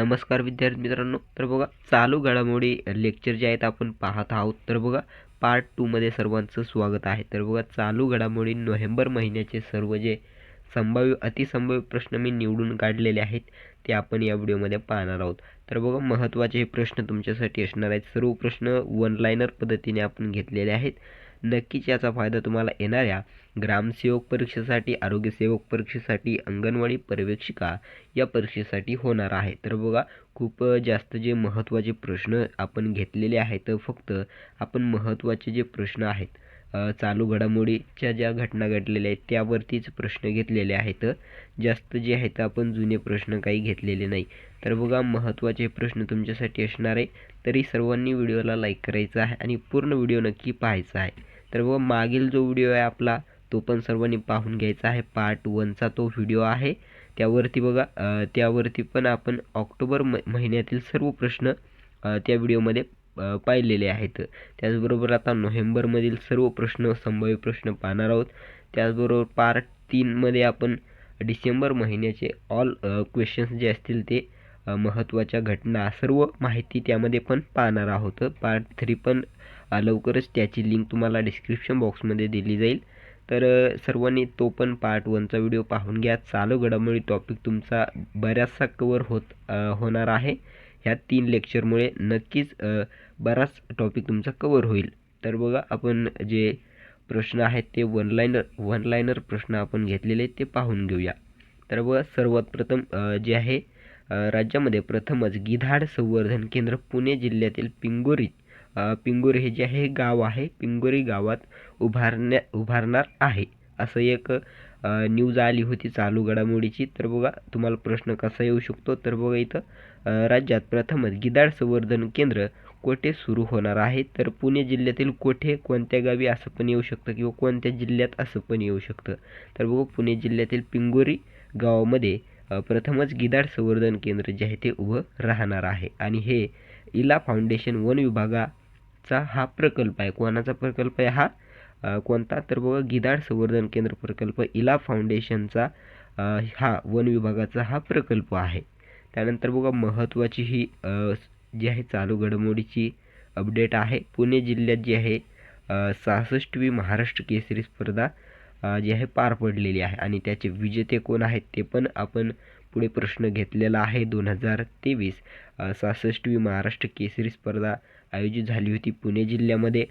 नमस्कार विद्यार्थी मित्रांनो. तर बघा चालू घडामोडी लेक्चर जे आहेत आपण पाहत आहोत. तर बघा पार्ट टूमध्ये सर्वांचं स्वागत आहे. तर बघा चालू घडामोडी नोव्हेंबर महिन्याचे सर्व जे संभाव्य अतिसंभाव्य प्रश्न मी निवडून काढलेले आहेत ते आपण या व्हिडिओमध्ये पाहणार आहोत. तर बघा महत्त्वाचे हे प्रश्न तुमच्यासाठी असणार आहेत. सर्व प्रश्न वन लाईनर पद्धतीने आपण घेतलेले आहेत. नक्कीच याचा फायदा तुम्हाला येणाऱ्या ग्रामसेवक परीक्षेसाठी आरोग्यसेवक परीक्षेसाठी अंगणवाडी पर्यवेक्षिका या परीक्षेसाठी होणार आहे. तर बघा खूप जास्त जे महत्त्वाचे प्रश्न आपण घेतलेले आहेत फक्त आपण महत्त्वाचे जे प्रश्न आहेत चालू घडामोडीच्या ज्या घटना घडलेल्या आहेत त्यावरतीच प्रश्न घेतलेले आहेत. जास्त जे आहेत आपण जुने प्रश्न काही घेतलेले नाही. तर बघा महत्त्वाचे प्रश्न तुमच्यासाठी असणार आहे तरी सर्वांनी व्हिडिओला लाईक करायचा आहे आणि पूर्ण व्हिडिओ नक्की पाहायचा आहे. तर व मागील जो व्हिडिओ आहे आपला तो पण सर्वांनी पाहून घ्यायचा आहे. पार्ट वनचा तो व्हिडिओ आहे. त्यावरती बघा त्यावरती पण आपण ऑक्टोबर म महिन्यातील सर्व प्रश्न त्या व्हिडिओमध्ये पाहिलेले आहेत. त्याचबरोबर आता नोव्हेंबरमधील सर्व प्रश्न संभाव्य प्रश्न पाहणार आहोत. त्याचबरोबर पार्ट तीनमध्ये आपण डिसेंबर महिन्याचे ऑल क्वेश्चन्स जे असतील ते महत्त्वाच्या घटना सर्व माहिती त्यामध्ये पण पाहणार आहोत. पार्ट थ्री पण लवकरच त्याची लिंक तुम्हाला डिस्क्रिप्शन बॉक्समध्ये दिली जाईल. तर सर्वांनी तो पण पार्ट वनचा व्हिडिओ पाहून घ्या. चालू घडामोडी टॉपिक तुमचा बऱ्याचसा कवर होत होणार आहे. ह्या तीन लेक्चरमुळे नक्कीच बराच टॉपिक तुमचा कवर होईल. तर बघा आपण जे प्रश्न आहेत ते वन लाईनर वन प्रश्न आपण घेतलेले ते पाहून घेऊया. तर बघा सर्वात प्रथम जे आहे राज्यामध्ये प्रथमच गिधाड संवर्धन केंद्र पुणे जिल्ह्यातील पिंगोरीत. पिंगोरी हे जे आहे गाव आहे. पिंगोरी गावात उभारण्या उभारणार आहे. असं एक न्यूज आली होती चालू घडामोडीची. तर बघा तुम्हाला प्रश्न कसा येऊ शकतो? तर बघा इथं राज्यात प्रथमच गिधाड संवर्धन केंद्र कोठे सुरू होणार आहे? तर पुणे जिल्ह्यातील कोठे कोणत्या गावी असं पण येऊ शकतं किंवा कोणत्या जिल्ह्यात असं पण येऊ शकतं? तर बघा पुणे जिल्ह्यातील पिंगोरी गावामध्ये प्रथमच गिधाड संवर्धन केंद्र जे आहे ते उभं राहणार आहे. आणि हे इला फाउंडेशन वन विभागा चा हा प्रकल्प आहे. कोणाचा प्रकल्प आहे हा? कोणता? तर बघा गिधाड संवर्धन केंद्र प्रकल्प इला फाउंडेशनचा हा वन विभागाचा हा प्रकल्प आहे. त्यानंतर बघा महत्त्वाची ही जी आहे चालू घडामोडीची अपडेट आहे. पुणे जिल्ह्यात जी आहे सहासष्टवी महाराष्ट्र केसरी स्पर्धा जी आहे पार पडलेली आहे. आणि त्याचे विजेते कोण आहेत ते पण आपण पुढे प्रश्न घेतलेला आहे दोन हजार तेवीस. सहासष्टवी महाराष्ट्र केसरी स्पर्धा आयोजित झाली होती पुणे जिल्ह्यामध्ये.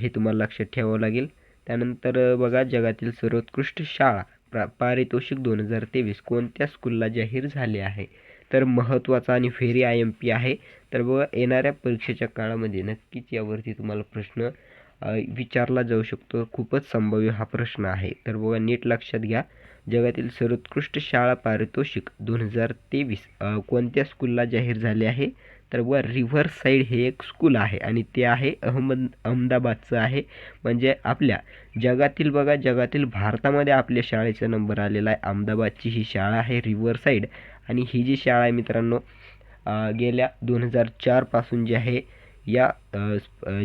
हे तुम्हाला लक्षात ठेवावं लागेल. त्यानंतर बघा जगातील सर्वोत्कृष्ट शाळा प्रा पारितोषिक दोन हजार तेवीस कोणत्या स्कूलला जाहीर झाले आहे? तर महत्त्वाचा आणि फेरी आय एम पी आहे. तर बघा येणाऱ्या परीक्षेच्या काळामध्ये नक्कीच यावरती तुम्हाला प्रश्न विचारला जाऊ शकतो. खूपच संभाव्य हा प्रश्न आहे. तर बघा नीट लक्षात घ्या. जगातील सर्वोत्कृष्ट शाळा पारितोषिक दोन हजार तेवीस कोणत्या स्कूलला जाहीर झाले आहे? तर व रिव्हर साईड हे एक स्कूल आहे आणि ते आहे अहमद अहमदाबादचं आहे. म्हणजे आपल्या जगातील बघा जगातील भारतामध्ये आपल्या शाळेचा नंबर आलेला आहे. अहमदाबादची ही शाळा आहे रिव्हर साईड आणि ही जी शाळा आहे मित्रांनो गेल्या दोन हजार चारपासून जी आहे या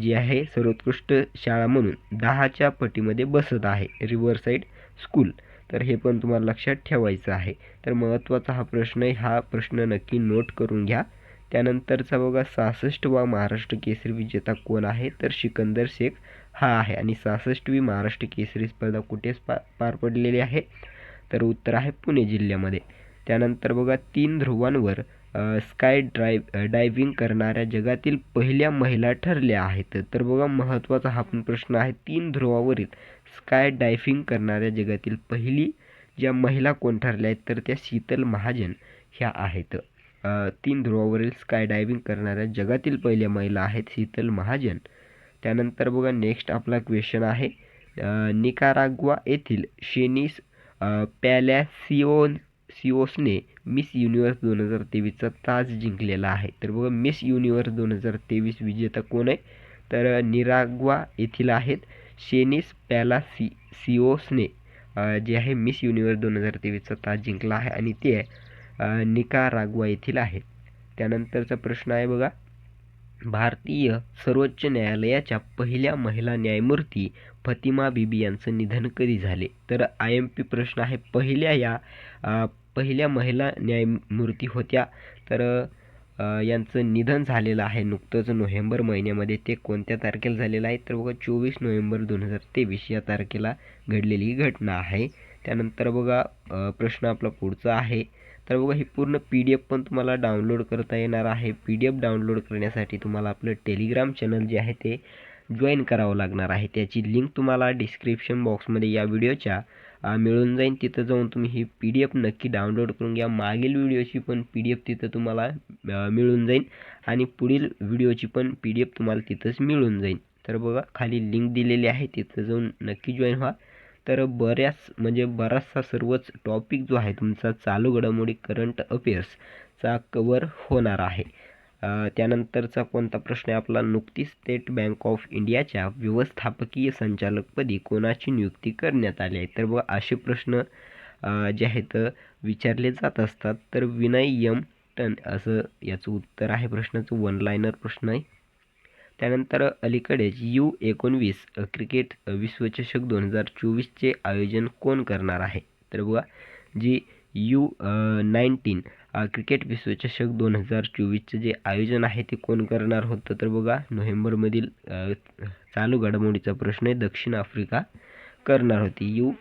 जी आहे सर्वोत्कृष्ट शाळा म्हणून दहाच्या पटीमध्ये बसत आहे रिव्हर साईड स्कूल. तर हे पण तुम्हाला लक्षात ठेवायचं आहे. तर महत्त्वाचा हा प्रश्न आहे. हा प्रश्न नक्की नोट करून घ्या. त्यानंतरचा बघा सहासष्टवा महाराष्ट्र केसरी विजेता कोण आहे? तर सिकंदर शेख हा आहे. आणि सहासष्टवी महाराष्ट्र केसरी स्पर्धा कुठे पा पार पडलेली आहे? तर उत्तर आहे पुणे जिल्ह्यामध्ये. त्यानंतर बघा तीन ध्रुवांवर स्काय ड्राईव्ह डायव्हिंग करणाऱ्या जगातील पहिल्या महिला ठरल्या आहेत. तर बघा महत्त्वाचा हा पण प्रश्न आहे. तीन ध्रुवावरील स्काय डायव्हिंग करणाऱ्या जगातील पहिली ज्या महिला कोण ठरल्या आहेत? तर त्या शीतल महाजन ह्या आहेत. तीन ध्रुवावरील स्कायडायव्हिंग करणाऱ्या जगातील पहिल्या महिला आहेत शीतल महाजन. त्यानंतर बघा नेक्स्ट आपला क्वेश्चन आहे. निकाराग्वा येथील शेनिस पॅलॅसिओन सिओसने मिस युनिवर्स दोन हजार तेवीसचा ताज जिंकलेला आहे. तर बघा मिस युनिवर्स दोन हजार तेवीस विजेता कोण आहे? तर निराग्वा येथील आहेत शेनिस पॅलासी सिओसने जे आहे मिस युनिवर्स दोन हजार तेवीसचा ताज जिंकला आहे. आणि ते आहे निकाराग्वा येथील आहे त्यानंतरचा प्रश्न आहे बघा. भारतीय सर्वोच्च न्यायालयाच्या पहिल्या महिला न्यायमूर्ती फतिमा बीबी यांचं निधन कधी झाले? तर आय एम पी प्रश्न आहे पहिल्या या पहिल्या महिला न्यायमूर्ती होत्या. तर यांचं निधन झालेलं आहे नुकतंच नोव्हेंबर महिन्यामध्ये. ते कोणत्या तारखेला झालेलं आहे? तर बघा चोवीस नोव्हेंबर दोन हजार तेवीस या तारखेला घडलेली ही घटना आहे. त्यानंतर बघा प्रश्न आपला पुढचा आहे. तर बघा ही पूर्ण पी डी एफ पण तुम्हाला डाउनलोड करता येणार आहे. पी डी एफ डाउनलोड करण्यासाठी तुम्हाला आपलं टेलिग्राम चॅनल जे आहे ते जॉईन करावं लागणार आहे. त्याची लिंक तुम्हाला डिस्क्रिप्शन बॉक्समध्ये या व्हिडिओच्या मिळून जाईल. तिथं जाऊन तुम्ही ही पी डी एफ नक्की डाउनलोड करून घ्या. मागील व्हिडिओची पण पी डी एफ तिथं तुम्हाला मिळून जाईल. आणि पुढील व्हिडिओची पण पी डी एफ तुम्हाला तिथंच मिळून जाईल. तर बघा खाली लिंक दिलेली आहे. तिथं जाऊन नक्की जॉईन व्हा. तर बऱ्याच म्हणजे बराचसा सर्वच टॉपिक जो आहे तुमचा चालू घडामोडी करंट अफेअर्सचा कवर होणार आहे. त्यानंतरचा कोणता प्रश्न आहे आपला? नुकतीच स्टेट बँक ऑफ इंडियाच्या व्यवस्थापकीय संचालकपदी कोणाची नियुक्ती करण्यात आली आहे? तर बघा असे प्रश्न जे आहेत विचारले जात असतात. तर विनय यम टन असं याचं उत्तर आहे प्रश्नाचं. वन लायनर प्रश्न आहे. त्यानंतर अलीकडेच यू एकोणवीस क्रिकेट विश्वचषक दोन हजार चोवीसचे आयोजन कोण करणार आहे? तर बघा जी यू नाईन्टीन क्रिकेट विश्वचषक दोन हजार चोवीसचं जे आयोजन आहे ते कोण करणार होतं? तर बघा नोव्हेंबरमधील चालू घडामोडीचा प्रश्न आहे दक्षिण आफ्रिका करणार होती. यू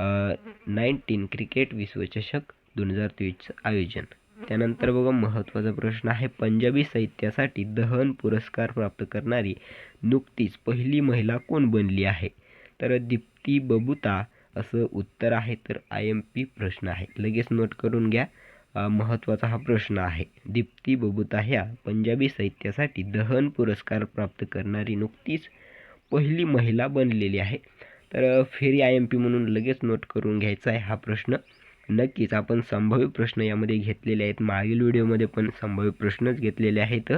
नाईन्टीन क्रिकेट विश्वचषक दोन हजार तेवीसचं आयोजन. त्यानंतर बघा महत्त्वाचा प्रश्न आहे. पंजाबी साहित्यासाठी दहन पुरस्कार प्राप्त करणारी नुकतीच पहिली महिला कोण बनली आहे? तर दीप्ती बबुता असं उत्तर आहे तर आय एम पी प्रश्न आहे. लगेच नोट करून घ्या. महत्त्वाचा हा प्रश्न आहे. दीप्ती बबुता ह्या पंजाबी साहित्यासाठी दहन पुरस्कार प्राप्त करणारी नुकतीच पहिली महिला बनलेली आहे. तर फेरी आय एम पी म्हणून लगेच नोट करून घ्यायचा आहे हा प्रश्न. नक्कीच. आपण संभाव्य प्रश्न यामध्ये घेतलेले आहेत. मागील व्हिडिओमध्ये पण संभाव्य प्रश्नच घेतलेले आहेत.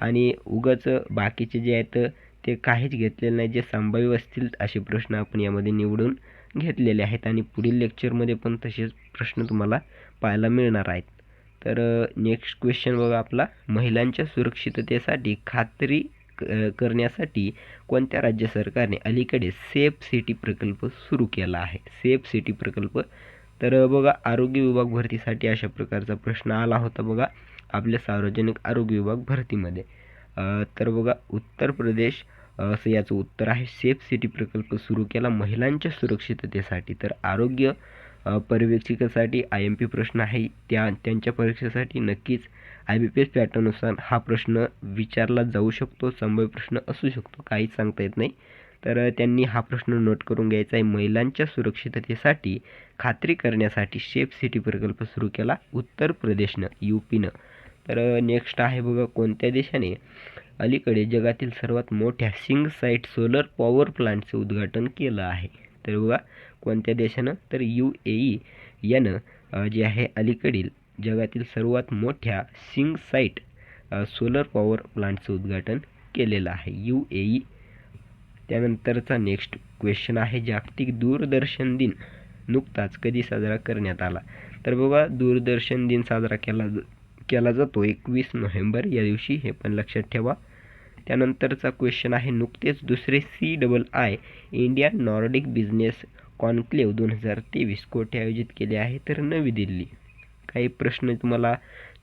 आणि उगाच बाकीचे जे आहेत ते काहीच घेतलेले नाही. जे संभाव्य असतील असे प्रश्न आपण यामध्ये निवडून घेतलेले आहेत. आणि पुढील लेक्चरमध्ये पण तसेच प्रश्न तुम्हाला पाहायला मिळणार आहेत. तर नेक्स्ट क्वेश्चन बघा आपला. महिलांच्या सुरक्षिततेसाठी खात्री क- करण्यासाठी कोणत्या राज्य सरकारने अलीकडे सेफ सिटी प्रकल्प सुरू केला आहे? सेफ सिटी प्रकल्प तर बघा आरोग्य विभाग भरतीसाठी अशा प्रकारचा प्रश्न आला होता बघा आपल्या सार्वजनिक आरोग्य विभाग भरतीमध्ये. तर बघा उत्तर प्रदेश असं याचं उत्तर आहे सेफ सिटी प्रकल्प सुरू केला महिलांच्या सुरक्षिततेसाठी. तर आरोग्य पर्यवेक्षिकासाठी पर्यवेक्षकासाठी आय एम पी प्रश्न आहे त्या त्यांच्या परीक्षेसाठी नक्कीच आय बी पी एस पॅटर्ननुसार हा प्रश्न विचारला जाऊ शकतो संभव प्रश्न असू शकतो काहीच सांगता येत नाही. तर त्यांनी हा प्रश्न नोट करून घ्यायचा आहे. महिलांच्या सुरक्षिततेसाठी खात्री करण्यासाठी शेफ सिटी प्रकल्प सुरू केला उत्तर प्रदेशनं यू पीनं तर नेक्स्ट आहे बघा कोणत्या देशाने? अलीकडे जगातील सर्वात मोठ्या सिंग साईट सोलर पॉवर प्लांटचं उद्घाटन केलं आहे. तर बघा कोणत्या देशानं? तर यू ए ई यानं जे आहे अलीकडील जगातील सर्वात मोठ्या सिंग साईट सोलर पॉवर प्लांटचं उद्घाटन केलेलं आहे. यू ए ई त्यानंतरचा नेक्स्ट क्वेश्चन आहे जागतिक दूरदर्शन दिन नुकताच कधी साजरा करण्यात आला? तर बघा दूरदर्शन दिन साजरा केला केला जातो एकवीस नोव्हेंबर या दिवशी हे पण लक्षात ठेवा. त्यानंतरचा क्वेश्चन आहे नुकतेच दुसरे C double I India Nordic business conclave दोन हजार तेवीस कोठे आयोजित केले आहे? तर नवी दिल्ली. काही प्रश्न तुम्हाला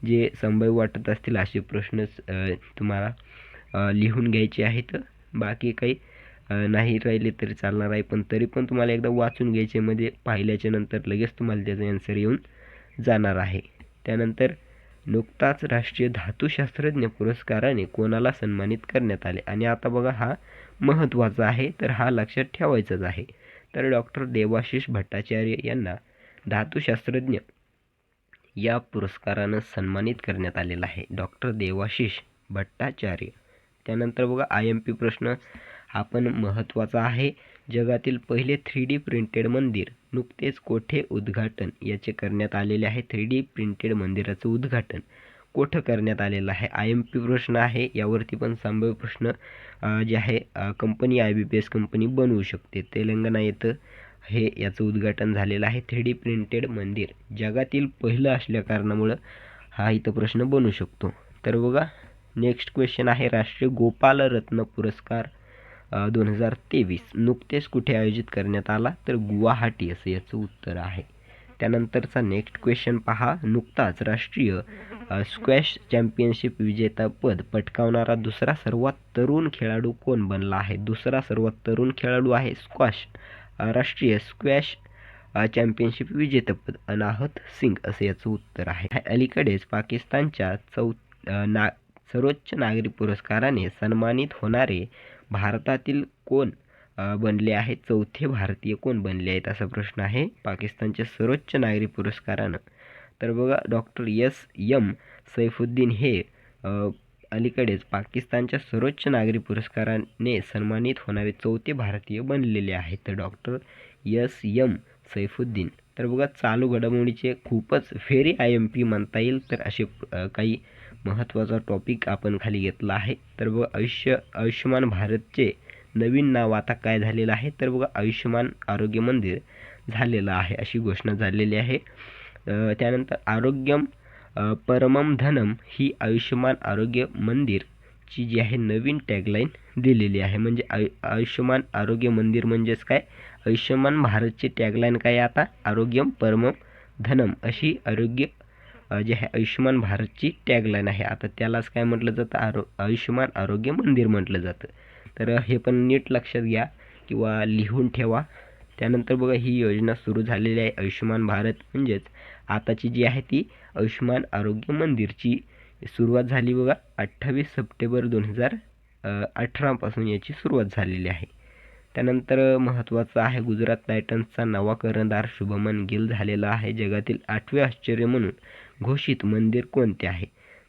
जे संभव वाटत असतील असे प्रश्नच तुम्हाला लिहून घ्यायचे आहेत. बाकी काही नाही राहिले तरी चालणार आहे. पण तरी पण तुम्हाला एकदा वाचून घ्यायचे मध्ये पाहिल्याच्या नंतर लगेच तुम्हाला त्याचा आन्सर येऊन जाणार आहे. त्यानंतर नुकताच राष्ट्रीय धातुशास्त्रज्ञ पुरस्काराने कोणाला सन्मानित करण्यात आले? आणि आता बघा हा महत्त्वाचा आहे तर हा लक्षात ठेवायचाच आहे. तर डॉक्टर देवाशिष भट्टाचार्य यांना धातुशास्त्रज्ञ या पुरस्कारानं सन्मानित करण्यात आलेला आहे. डॉक्टर देवाशिष भट्टाचार्य. त्यानंतर बघा आय एम पी प्रश्न. हा पण महत्त्वाचा आहे. जगातील पहिले थ्री डी प्रिंटेड मंदिर नुकतेच कोठे उद्घाटन? याचे करण्यात आलेले आहे थ्री डी प्रिंटेड मंदिराचं उद्घाटन. कोठं करण्यात आलेलं आहे? आय एम पी प्रश्न आहे. यावरती पण संभाव्य प्रश्न जे आहे company I B P S company बनवू शकते. तेलंगणा येथं हे याचं उद्घाटन झालेलं आहे थ्री डी प्रिंटेड मंदिर. जगातील पहिलं असल्या कारणामुळं हा इथं प्रश्न बनू शकतो. तर बघा नेक्स्ट क्वेश्चन आहे राष्ट्रीय गोपाल रत्न पुरस्कार दोन हजार तेवीस नुकतेच कुठे आयोजित करण्यात आला तर गुवाहाटी असं याचं उत्तर आहे. त्यानंतरचा नेक्स्ट क्वेश्चन पहा. नुकताच राष्ट्रीय स्क्वॅश चॅम्पियनशिप विजेतापद पटकावणारा दुसरा सर्वात तरुण खेळाडू कोण बनला आहे? दुसरा सर्वात तरुण खेळाडू आहे स्क्वॅश राष्ट्रीय स्क्वॅश चॅम्पियनशिप विजेतेपद अनाहत सिंग असे याचं उत्तर आहे. अलीकडेच पाकिस्तानच्या चौ ना सर्वोच्च नागरी पुरस्काराने सन्मानित होणारे भारतातील कोण बनले आहेत? चौथे भारतीय कोण बनले आहेत? असा प्रश्न आहे. पाकिस्तानच्या सर्वोच्च नागरी पुरस्कारानं. तर बघा डॉक्टर एस. यम सैफुद्दीन हे अलीकडेच पाकिस्तानच्या सर्वोच्च नागरी पुरस्काराने सन्मानित होणारे चौथे भारतीय बनलेले आहेत. तर डॉक्टर एस. यम सैफुद्दीन. तर बघा चालू घडामोडीचे खूपच फेरी आय एम पी म्हणता येईल. तर असे काही महत्त्वाचा टॉपिक आपण खाली घेतला आहे. तर बघा आयुष्य आयुष्यमान भारतचे नवीन नाव आता काय झालेलं आहे? तर बघा आयुष्यमान आरोग्य मंदिर झालेलं आहे अशी घोषणा झालेली आहे. त्यानंतर आरोग्यम परमम धनम ही आयुष्यमान आरोग्य मंदिरची जी आहे नवीन टॅगलाईन दिलेली आहे. म्हणजे आयु आयुष्यमान आरोग्य मंदिर म्हणजेच काय? आयुष्यमान भारतची टॅगलाईन काय आता? आरोग्यम परमम धनम अशी आरोग्य जे आहे आयुष्यमान भारतची टॅगलाईन आहे. आता त्यालाच काय म्हटलं जातं? आरो आयुष्यमान आरोग्य मंदिर म्हटलं जातं. तर हे पण नीट लक्षात घ्या किंवा लिहून ठेवा. त्यानंतर बघा ही योजना सुरू झालेली आहे आयुष्यमान भारत. म्हणजेच आताची जी आहे ती आयुष्यमान आरोग्य मंदिरची सुरुवात झाली बघा. अठ्ठावीस सप्टेंबर दोन हजार अठरापासून याची सुरुवात झालेली आहे. त्यानंतर महत्त्वाचं आहे गुजरात टायटन्सचा नवा कर्णधार शुभमन गिल झालेला आहे. जगातील आठवे आश्चर्य म्हणून घोषित मंदिर कोणते आहे?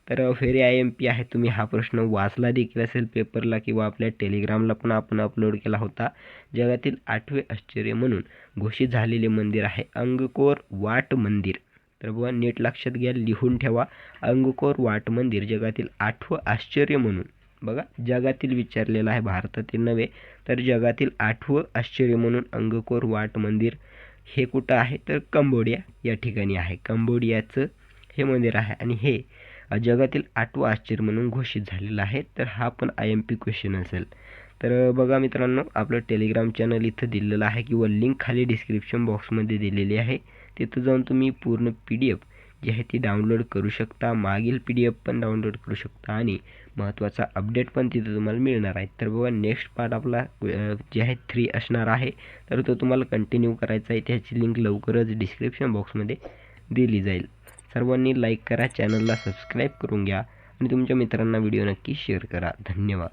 तर फेरी आय एम पी आहे. तुम्ही हा प्रश्न वाचला देखील असेल पेपरला किंवा आपल्या टेलिग्रामला पण आपण अपलोड केला होता. जगातील आठवे आश्चर्य म्हणून घोषित झालेले मंदिर आहे अंगकोर वाट मंदिर. तर बघा नीट लक्षात घ्या लिहून ठेवा. अंगकोर वाट मंदिर जगातील आठवं आश्चर्य म्हणून. बघा जगातील विचारलेलं आहे भारतातील नव्हे तर जगातील आठवं आश्चर्य म्हणून अंगकोर वाट मंदिर हे कुठं आहे? तर कंबोडिया या ठिकाणी आहे. कंबोडियाचं हे मंदिर आहे. आणि हे जगातील आठवं आश्चर्य म्हणून घोषित झालेलं आहे. तर हा पण आय एम पी क्वेश्चन असेल. तर बघा मित्रांनो आपलं टेलिग्राम चॅनल इथं दिलेलं आहे किंवा लिंक खाली डिस्क्रिप्शन बॉक्समध्ये दिलेली आहे. तिथं जाऊन तुम्ही पूर्ण पी डी एफ जी आहे ती डाउनलोड करू शकता. मागील पी डी एफ पण डाउनलोड करू शकता आणि महत्त्वाचा अपडेट पण तिथं तुम्हाला मिळणार आहे. तर बघा नेक्स्ट पार्ट आपला जे आहे थ्री असणार आहे. तर तो तुम्हाला कंटिन्यू करायचा आहे. त्याची लिंक लवकरच डिस्क्रिप्शन बॉक्समध्ये दिली जाईल. सर्वांनी लाईक करा चॅनलला सबस्क्राईब करून घ्या आणि तुमच्या मित्रांना व्हिडिओ नक्की शेअर करा. धन्यवाद.